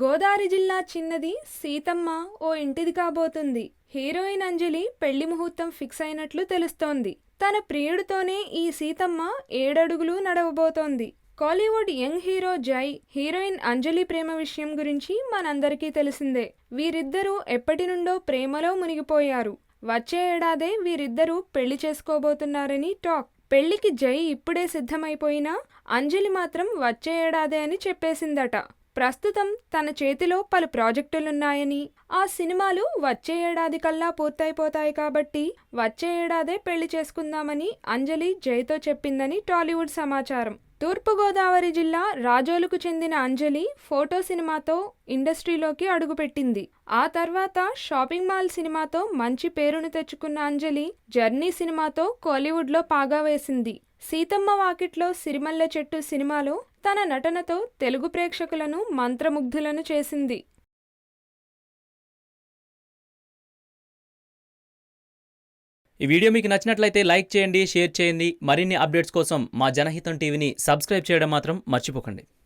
గోదావరి జిల్లా చిన్నది సీతమ్మ ఓ ఇంటిది కాబోతుంది. హీరోయిన్ అంజలి పెళ్ళి ముహూర్తం ఫిక్స్ అయినట్లు తెలుస్తోంది. తన ప్రియుడితోనే ఈ సీతమ్మ ఏడడుగులు నడవబోతోంది. Kollywood young hero Jai heroine Anjali ప్రేమ విషయం గురించి మనందరికీ తెలిసిందే. వీరిద్దరూ ఎప్పటి నుండో ప్రేమలో మునిగిపోయారు. వచ్చే ఏడాదే వీరిద్దరూ పెళ్ళి చేసుకోబోతున్నారని టాక్. పెళ్ళికి జై ఇప్పుడే సిద్ధమైపోయినా అంజలి మాత్రం వచ్చే ఏడాదే అని చెప్పేసిందట. ప్రస్తుతం తన చేతిలో పలు ప్రాజెక్టులున్నాయని ఆ సినిమాలు వచ్చే ఏడాది కల్లా పూర్తయిపోతాయి కాబట్టి వచ్చే ఏడాదే పెళ్ళి చేసుకుందామని అంజలి జైతో చెప్పిందని టాలీవుడ్ సమాచారం. తూర్పుగోదావరి జిల్లా రాజోలుకు చెందిన అంజలి ఫోటో సినిమాతో ఇండస్ట్రీలోకి అడుగుపెట్టింది. ఆ తర్వాత షాపింగ్ మాల్ సినిమాతో మంచి పేరును తెచ్చుకున్న అంజలి జర్నీ సినిమాతో కోలీవుడ్లో పాగా వేసింది. సీతమ్మ వాకిట్లో సిరిమల్ల చెట్టు సినిమాలో తన నటనతో తెలుగు ప్రేక్షకులను మంత్రముగ్ధులను చేసింది. ఈ వీడియో మీకు నచ్చినట్లయితే లైక్ చేయండి షేర్ చేయండి. మరిన్ని అప్డేట్స్ కోసం మా జనహితం టీవీని సబ్స్క్రైబ్ చేయడం మాత్రం మర్చిపోకండి.